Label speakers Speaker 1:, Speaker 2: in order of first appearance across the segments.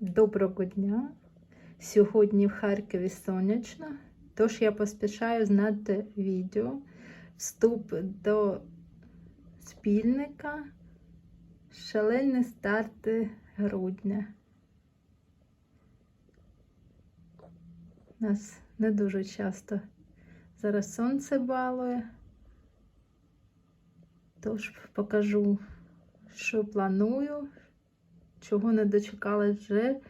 Speaker 1: Доброго дня! Сьогодні в Харкові сонячно, тож я поспішаю знати відео вступ до спільника Шалені старти грудня. Нас не дуже часто зараз сонце балує, тож покажу, що планую, чого не дочекалась вже.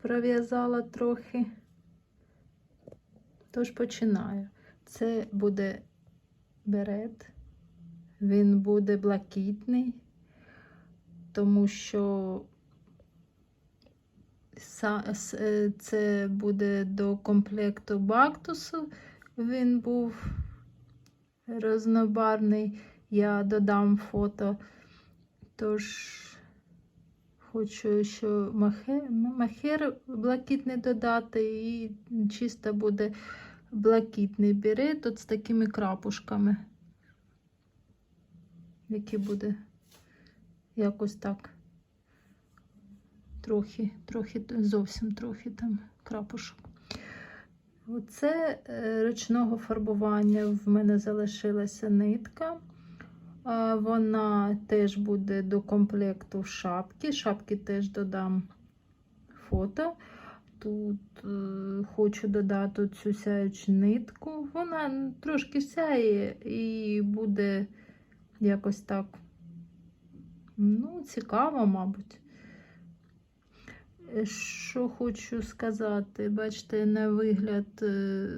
Speaker 1: Пров'язала трохи. Тож починаю. Це буде берет. Він буде блакитний, тому що е, це буде до комплекту бактусу. Він був рознобарний. Я додам фото. Тож хочу ще махер, махер блакитний додати і чисто буде блакитний берет от з такими крапушками, які буде якось так трохи, трохи, зовсім трохи там крапушок. Оце е, ручного фарбування в мене залишилася нитка. Вона теж буде до комплекту шапки. Шапки теж додам фото. Тут е, хочу додати цю сяючу нитку. Вона трошки сяє і буде якось так, ну, цікаво, мабуть. Що хочу сказати, бачите, на вигляд е,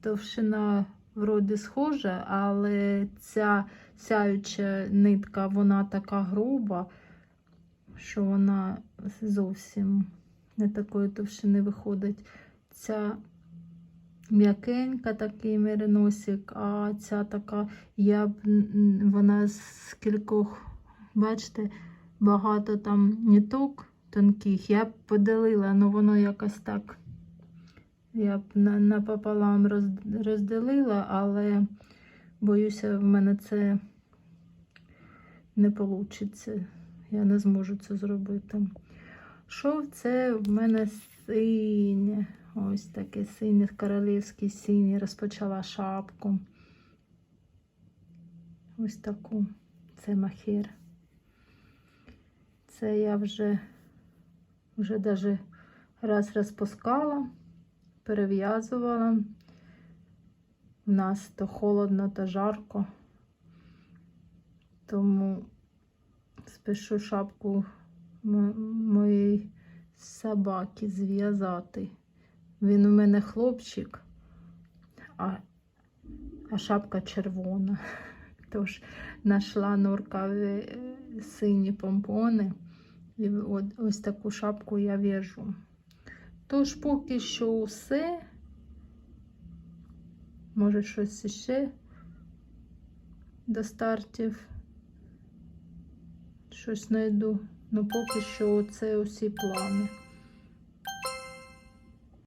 Speaker 1: товщина вроді схожа, але ця сяюча нитка, вона така груба, що вона зовсім не такої товщини виходить. Ця м'якенька, такий мериносик, а ця така, я б вона з кількох, бачите, багато там ниток тонких. Я б поділила, але воно якось так. Я б напополам розділила, але боюся, в мене це не вийде. Я не зможу це зробити. Шов це в мене синє. Ось таке синє, королівський синій. Розпочала шапку. Ось таку. Це махер. Це я вже, вже даже раз розпускала перев'язувала. У нас то холодно, то жарко. Тому спішу шапку моєї собаки зв'язати. Він у мене хлопчик, а, а шапка червона. Тож знайшла на рукаві е, сині помпони. І от, ось таку шапку я в'яжу. Тож поки що усе, Може, щось ще до стартів. Щось знайду. Ну, поки що це усі плани.